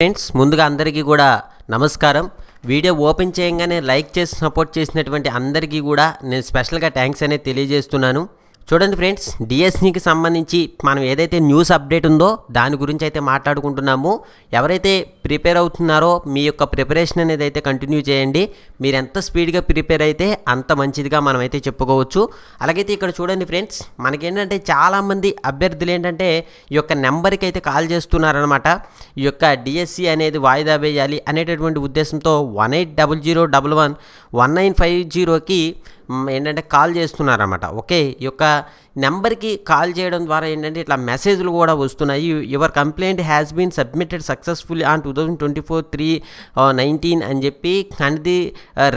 Friends ముందుగా అందరికీ కూడా నమస్కారం. వీడియో ఓపెన్ చేయగానే లైక్ చేసి సపోర్ట్ చేసినటువంటి అందరికీ కూడా నేను స్పెషల్గా థ్యాంక్స్ అనేది తెలియజేస్తున్నాను. చూడండి ఫ్రెండ్స్ డిఎస్సికి సంబంధించి మనం ఏదైతే న్యూస్ అప్డేట్ ఉందో దాని గురించి అయితే మాట్లాడుకుంటున్నాము. ఎవరైతే ప్రిపేర్ అవుతున్నారో మీ యొక్క ప్రిపరేషన్ అనేది అయితే కంటిన్యూ చేయండి. మీరు ఎంత స్పీడ్గా ప్రిపేర్ అయితే అంత మంచిదిగా మనం అయితే చెప్పుకోవచ్చు. అలాగైతే ఇక్కడ చూడండి ఫ్రెండ్స్ మనకేంటంటే చాలామంది అభ్యర్థులు ఏంటంటే ఈ యొక్క నెంబర్కి అయితే కాల్ చేస్తున్నారనమాట ఈ యొక్క డిఎస్సి అనేది వాయిదా వేయాలి అనేటటువంటి ఉద్దేశంతో one eight double zero double one one nine five జీరోకి ఏంటంటే కాల్ చేస్తున్నారన్నమాట. ఓకే ఈ యొక్క నెంబర్కి కాల్ చేయడం ద్వారా ఏంటంటే ఇట్లా మెసేజ్లు కూడా వస్తున్నాయి. Your complaint has been submitted successful on two thousand twenty four three nineteen అని చెప్పి and the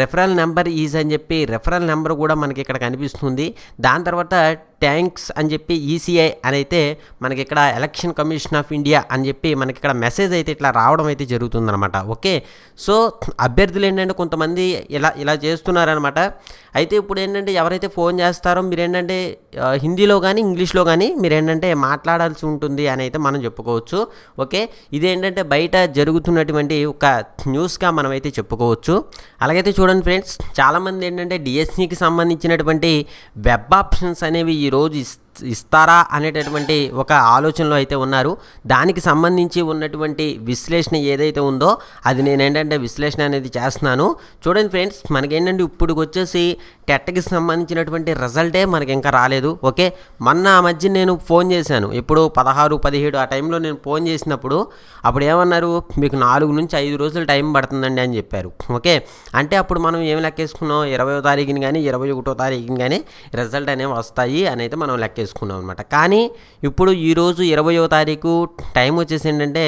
referral number is అని చెప్పి రెఫరల్ నెంబర్ కూడా మనకి ఇక్కడ కనిపిస్తుంది. దాని తర్వాత థ్యాంక్స్ అని చెప్పి ఈసీఐ అని అయితే మనకి ఇక్కడ ఎలక్షన్ కమిషన్ ఆఫ్ ఇండియా అని చెప్పి మనకి ఇక్కడ మెసేజ్ అయితే ఇట్లా రావడం అయితే జరుగుతుందనమాట ఓకే? సో అభ్యర్థులు ఏంటంటే కొంతమంది ఇలా ఇలా చేస్తున్నారనమాట అయితే ఇప్పుడు ఏంటంటే ఎవరైతే ఫోన్ చేస్తారో మీరు ఏంటంటే హిందీలో కానీ ఇంగ్లీష్లో కానీ మీరు ఏంటంటే మాట్లాడాల్సి ఉంటుంది అని అయితే మనం చెప్పుకోవచ్చు. ఓకే? ఇదేంటంటే బయట జరుగుతున్నటువంటి ఒక న్యూస్గా మనం అయితే చెప్పుకోవచ్చు. అలాగైతే చూడండి ఫ్రెండ్స్ చాలామంది ఏంటంటే డిఎస్సికి సంబంధించినటువంటి వెబ్ ఆప్షన్స్ అనేవి ఈరోజు ఇస్ ఇస్తారా అనేటటువంటి ఒక ఆలోచనలో అయితే ఉన్నారు. దానికి సంబంధించి ఉన్నటువంటి విశ్లేషణ ఏదైతే ఉందో అది నేను ఏంటంటే విశ్లేషణ అనేది చేస్తున్నాను. చూడండి ఫ్రెండ్స్ మనకేంటంటే ఇప్పుడు వచ్చేసి టెట్కి సంబంధించినటువంటి రిజల్టే మనకి ఇంకా రాలేదు. ఓకే? మొన్న ఆ మధ్య నేను ఫోన్ చేశాను. ఇప్పుడు పదహారు పదిహేడు ఆ టైంలో నేను ఫోన్ చేసినప్పుడు అప్పుడు ఏమన్నారు? మీకు నాలుగు నుంచి ఐదు రోజులు టైం పడుతుందండి అని చెప్పారు. ఓకే? అంటే అప్పుడు మనం ఏం లెక్కేసుకున్నాం? ఇరవయో తారీఖుని కానీ ఇరవై ఒకటో తారీఖుని కానీ రిజల్ట్ అనేవి వస్తాయి అని అయితే మనం లెక్కేసుకున్నాం అనమాట కానీ ఇప్పుడు ఈరోజు ఇరవయో తారీఖు టైం వచ్చేసి ఏంటంటే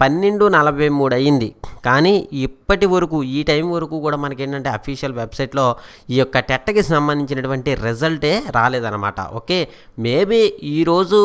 పన్నెండు నలభై మూడు అయ్యింది. కానీ ఇప్పటి వరకు ఈ టైం వరకు కూడా మనకి ఏంటంటే అఫీషియల్ వెబ్సైట్లో ఈ యొక్క టెట్టకి సంబంధించినటువంటి రిజల్టే రాలేదన్నమాట. ఓకే? మేబీ ఈరోజు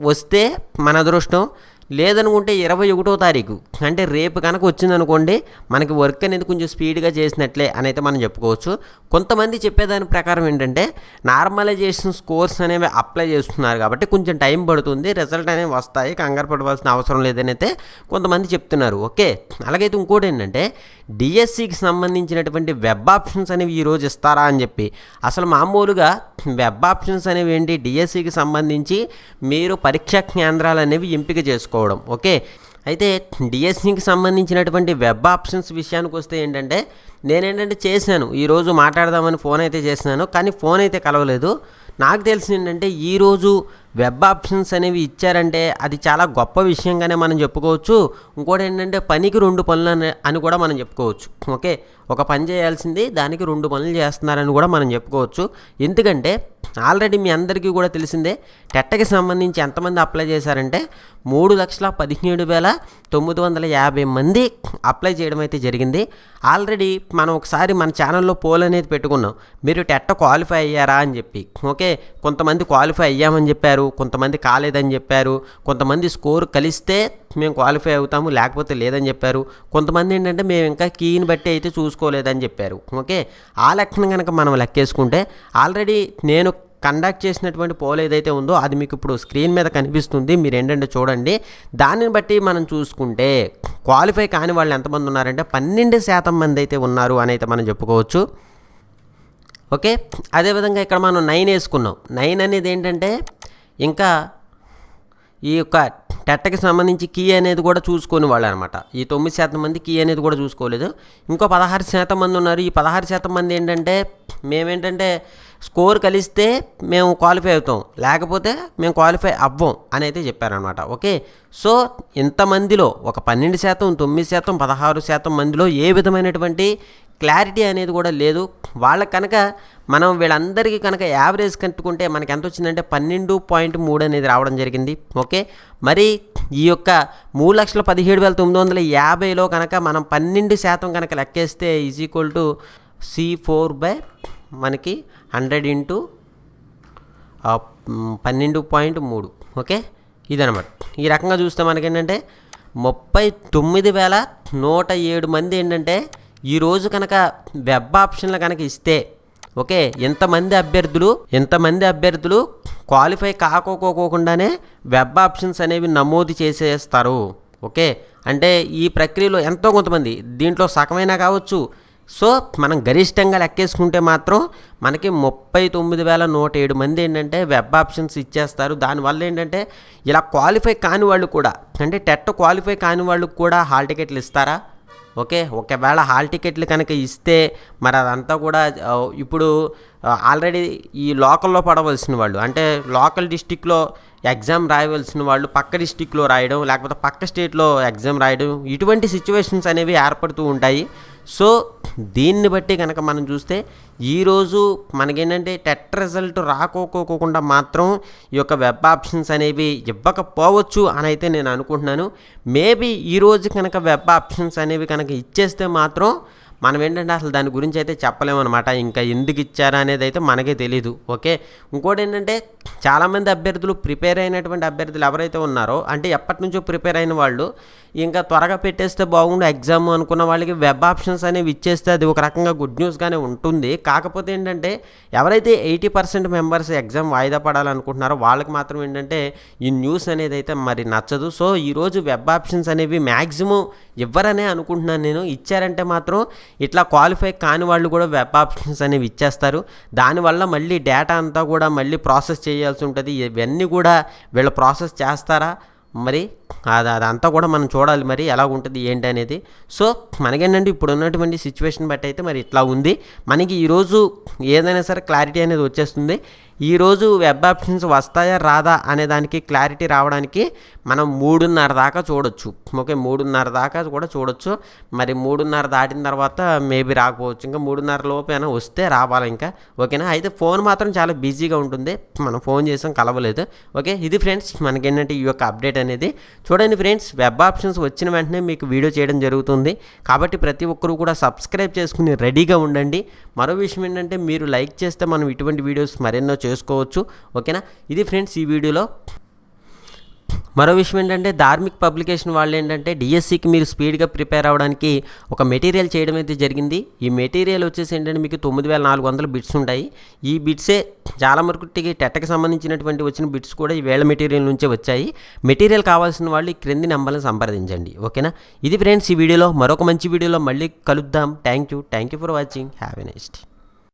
వస్తే మన అదృష్టం లేదనుకుంటే ఇరవై ఒకటో తారీఖు. అంటే రేపు కనుక వచ్చిందనుకోండి మనకి వర్క్ అనేది కొంచెం స్పీడ్గా చేసినట్లే అని అయితే మనం చెప్పుకోవచ్చు. కొంతమంది చెప్పేదాని ప్రకారం ఏంటంటే నార్మలైజేషన్ స్కోర్స్ అనేవి అప్లై చేస్తున్నారు కాబట్టి కొంచెం టైం పడుతుంది రిజల్ట్ అనేవి వస్తాయి కంగారు పడవలసిన అవసరం లేదని అయితే కొంతమంది చెప్తున్నారు. ఓకే. అలాగైతే ఇంకోటి ఏంటంటే డిఎస్సికి సంబంధించినటువంటి వెబ్ ఆప్షన్స్ అనేవి ఈరోజు ఇస్తారా అని చెప్పి. అసలు మామూలుగా వెబ్ ఆప్షన్స్ అనేవి ఏంటి? డిఎస్సికి సంబంధించి మీరు పరీక్షా కేంద్రాలు అనేవి ఎంపిక చేసుకోవడం. ఓకే? అయితే డిఎస్సికి సంబంధించినటువంటి వెబ్ ఆప్షన్స్ విషయానికి వస్తే ఏంటంటే నేనేంటంటే చేశాను. ఈరోజు మాట్లాడదామని ఫోన్ అయితే చేసినాను కానీ ఫోన్ అయితే కలవలేదు. నాకు తెలిసి ఏంటంటే ఈరోజు వెబ్ ఆప్షన్స్ అనేవి ఇచ్చారంటే అది చాలా గొప్ప విషయంగానే మనం చెప్పుకోవచ్చు. ఇంకోటి ఏంటంటే పనికి రెండు పనులు అని కూడా మనం చెప్పుకోవచ్చు. ఓకే? ఒక పని చేయాల్సింది దానికి రెండు పనులు చేస్తున్నారని కూడా మనం చెప్పుకోవచ్చు. ఎందుకంటే ఆల్రెడీ మీ అందరికీ కూడా తెలిసిందే టెట్టకి సంబంధించి ఎంతమంది అప్లై చేశారంటే మూడు లక్షల పదిహేడు వేల తొమ్మిది వందల యాభై మంది అప్లై చేయడం అయితే జరిగింది. ఆల్రెడీ మనం ఒకసారి మన ఛానల్లో పోల్ అనేది పెట్టుకున్నాం. మీరు టెట్ట క్వాలిఫై అయ్యారా అని చెప్పి. ఓకే? కొంతమంది క్వాలిఫై అయ్యామని చెప్పారు. కొంతమంది కాలేదని చెప్పారు కొంతమంది స్కోర్ కలిస్తే మేము క్వాలిఫై అవుతాము లేకపోతే లేదని చెప్పారు. కొంతమంది ఏంటంటే మేము ఇంకా కీని బట్టి అయితే చూసుకోలేదని చెప్పారు. ఓకే? ఆ లెక్కన కనుక మనం లెక్కేసుకుంటే ఆల్రెడీ నేను కండక్ట్ చేసినటువంటి పోల్ ఏదైతే ఉందో అది మీకు ఇప్పుడు స్క్రీన్ మీద కనిపిస్తుంది. మీరు ఏంటంటే చూడండి. దానిని బట్టి మనం చూసుకుంటే క్వాలిఫై కాని వాళ్ళు ఎంతమంది ఉన్నారంటే పన్నెండు శాతం మంది అయితే ఉన్నారు అని అయితే మనం చెప్పుకోవచ్చు. ఓకే? అదేవిధంగా ఇక్కడ మనం నైన్ వేసుకున్నాం. నైన్ అనేది ఏంటంటే ఇంకా ఈ యొక్క టెట్టకి సంబంధించి కీ అనేది కూడా చూసుకొని వాళ్ళు అనమాట ఈ తొమ్మిది శాతం మంది కీ అనేది కూడా చూసుకోలేదు. ఇంకో పదహారు శాతం మంది ఉన్నారు. ఈ పదహారు శాతం మంది ఏంటంటే మేమేంటంటే స్కోర్ కలిస్తే మేము క్వాలిఫై అవుతాం. లేకపోతే మేము క్వాలిఫై అవ్వం అని అయితే చెప్పారనమాట. ఓకే? సో ఇంతమందిలో ఒక పన్నెండు శాతం తొమ్మిది శాతం పదహారు శాతం మందిలో ఏ విధమైనటువంటి క్లారిటీ అనేది కూడా లేదు. వాళ్ళకి కనుక మనం వీళ్ళందరికీ కనుక యావరేజ్ కట్టుకుంటే మనకి ఎంత వచ్చిందంటే పన్నెండు పాయింట్ మూడు అనేది రావడం జరిగింది. ఓకే? మరి ఈ యొక్క మూడు లక్షల పదిహేడు వేల తొమ్మిది వందల యాభైలో కనుక మనం పన్నెండు శాతం కనుక లెక్కేస్తే is equal to C four by మనకి హండ్రెడ్ ఇంటూ పన్నెండు పాయింట్ మూడు. ఓకే? ఇదనమాట ఈ రకంగా చూస్తే మనకేంటంటే ముప్పై తొమ్మిది వేల నూట ఏడు మంది ఏంటంటే ఈరోజు కనుక వెబ్ ఆప్షన్లు కనుక ఇస్తే ఓకే ఎంతమంది అభ్యర్థులు ఎంతమంది అభ్యర్థులు క్వాలిఫై కాకోకోకుండానే వెబ్ ఆప్షన్స్ అనేవి నమోదు చేసేస్తారు ఓకే? అంటే ఈ ప్రక్రియలో ఎంతో కొంతమంది దీంట్లో సగమైనా కావచ్చు. సో మనం గరిష్టంగా లెక్కేసుకుంటే మాత్రం మనకి ముప్పై తొమ్మిది వేల నూట ఏడు మంది ఏంటంటే వెబ్ ఆప్షన్స్ ఇచ్చేస్తారు. దానివల్ల ఏంటంటే ఇలా క్వాలిఫై కాని వాళ్ళు కూడా అంటే టెట్ క్వాలిఫై కాని వాళ్ళకు కూడా హాల్ టికెట్లు ఇస్తారా? ఓకే ఒకవేళ హాల్ టికెట్లు కనుక ఇస్తే మరి అదంతా కూడా ఇప్పుడు ఆల్రెడీ ఈ లోకల్లో పడవలసిన వాళ్ళు అంటే లోకల్ డిస్టిక్లో ఎగ్జామ్ రాయవలసిన వాళ్ళు పక్క డిస్టిక్లో రాయడం లేకపోతే పక్క స్టేట్లో ఎగ్జామ్ రాయడం ఇటువంటి సిచ్యువేషన్స్ అనేవి ఏర్పడుతూ ఉంటాయి. సో దీన్ని బట్టి కనుక మనం చూస్తే ఈరోజు మనకేంటంటే టెట్ రిజల్ట్ రాకోకోకుండా మాత్రం ఈ యొక్క వెబ్ ఆప్షన్స్ అనేవి ఇవ్వకపోవచ్చు అని అయితే నేను అనుకుంటున్నాను. మేబీ ఈరోజు కనుక వెబ్ ఆప్షన్స్ అనేవి కనుక ఇచ్చేస్తే మాత్రం మనం ఏంటంటే అసలు దాని గురించి అయితే చెప్పలేమన్నమాట ఇంకా ఎందుకు ఇచ్చారా అనేది అయితే మనకే తెలియదు ఓకే? ఇంకోటి ఏంటంటే చాలామంది అభ్యర్థులు ప్రిపేర్ అయినటువంటి అభ్యర్థులు ఎవరైతే ఉన్నారో అంటే ఎప్పటి నుంచో ప్రిపేర్ అయిన వాళ్ళు ఇంకా త్వరగా పెట్టేస్తే బాగుండు ఎగ్జామ్ అనుకున్న వాళ్ళకి వెబ్ ఆప్షన్స్ అనేవి ఇచ్చేస్తే అది ఒక రకంగా గుడ్ న్యూస్గానే ఉంటుంది. కాకపోతే ఏంటంటే ఎవరైతే ఎయిటీ పర్సెంట్ మెంబర్స్ ఎగ్జామ్ వాయిదా పడాలనుకుంటున్నారో వాళ్ళకి మాత్రం ఏంటంటే ఈ న్యూస్ అనేది అయితే మరి నచ్చదు. సో ఈరోజు వెబ్ ఆప్షన్స్ అనేవి మ్యాక్సిమం ఇవ్వరనే అనుకుంటున్నాను నేను. ఇచ్చారంటే మాత్రం ఇట్లా క్వాలిఫై కాని వాళ్ళు కూడా వెబ్ ఆప్షన్స్ అనేవి ఇచ్చేస్తారు. దానివల్ల మళ్ళీ డేటా అంతా కూడా మళ్ళీ ప్రాసెస్ చేయాల్సి ఉంటుంది. ఇవన్నీ కూడా వీళ్ళు ప్రాసెస్ చేస్తారా? మరి అది అదంతా కూడా మనం చూడాలి మరి ఎలా ఉంటుంది ఏంటి అనేది. సో మనకేంటంటే ఇప్పుడు ఉన్నటువంటి సిచ్యువేషన్ బట్టి అయితే మరి ఇట్లా ఉంది. మనకి ఈరోజు ఏదైనా సరే క్లారిటీ అనేది వచ్చేస్తుంది. ఈరోజు వెబ్ ఆప్షన్స్ వస్తాయా రాదా అనే దానికి క్లారిటీ రావడానికి మనం మూడున్నర దాకా చూడొచ్చు. ఓకే మూడున్నర దాకా కూడా చూడొచ్చు. మరి మూడున్నర దాటిన తర్వాత మేబీ రాకపోవచ్చు. ఇంకా మూడున్నర లోపైనా వస్తే రావాలి ఇంకా. ఓకేనా? అయితే ఫోన్ మాత్రం చాలా బిజీగా ఉంటుంది. మనం ఫోన్ చేసాం కలవలేదు. ఓకే ఇది ఫ్రెండ్స్ మనకేంటంటే ఈ యొక్క అప్డేట్ అనేది చూడండి ఫ్రెండ్స్ వెబ్ ఆప్షన్స్ వచ్చిన వెంటనే మీకు వీడియో చేయడం జరుగుతుంది. కాబట్టి ప్రతి ఒక్కరూ కూడా సబ్స్క్రైబ్ చేసుకుని రెడీగా ఉండండి. మరో విషయం ఏంటంటే మీరు లైక్ చేస్తే మనం ఇటువంటి వీడియోస్ మరెన్నో చేసుకోవచ్చు. ఓకేనా? ఇది ఫ్రెండ్స్ ఈ వీడియోలో. మరో విషయం ఏంటంటే ధార్మిక్ పబ్లికేషన్ వాళ్ళు ఏంటంటే డిఎస్సికి మీరు స్పీడ్గా ప్రిపేర్ అవ్వడానికి ఒక మెటీరియల్ చేయడం అయితే జరిగింది. ఈ మెటీరియల్ వచ్చేసి ఏంటంటే మీకు తొమ్మిది వేల నాలుగు వందల బిట్స్ ఉంటాయి. ఈ బిట్సే చాలా మరొకటికి టెట్కి సంబంధించినటువంటి వచ్చిన బిట్స్ కూడా ఈ వేళ మెటీరియల్ నుంచే వచ్చాయి. మెటీరియల్ కావాల్సిన వాళ్ళు ఈ క్రింది నెంబర్ని సంప్రదించండి ఓకేనా? ఇది ఫ్రెండ్స్ ఈ వీడియోలో. మరొక మంచి వీడియోలో మళ్ళీ కలుద్దాం. Thank you thank you for watching. Have a next